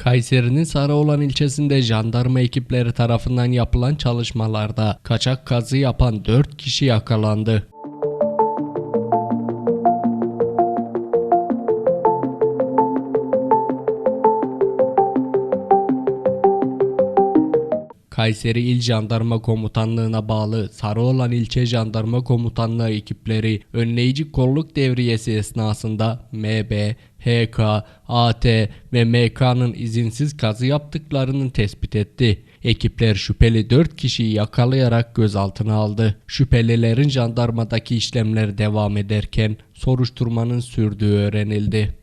Kayseri'nin Sarıoğlan ilçesinde jandarma ekipleri tarafından yapılan çalışmalarda kaçak kazı yapan 4 kişi yakalandı. Kayseri İl Jandarma Komutanlığı'na bağlı Sarıoğlan İlçe Jandarma Komutanlığı ekipleri önleyici kolluk devriyesi esnasında MB, HK, AT ve MK'nın izinsiz kazı yaptıklarını tespit etti. Ekipler şüpheli 4 kişiyi yakalayarak gözaltına aldı. Şüphelilerin jandarmadaki işlemleri devam ederken soruşturmanın sürdüğü öğrenildi.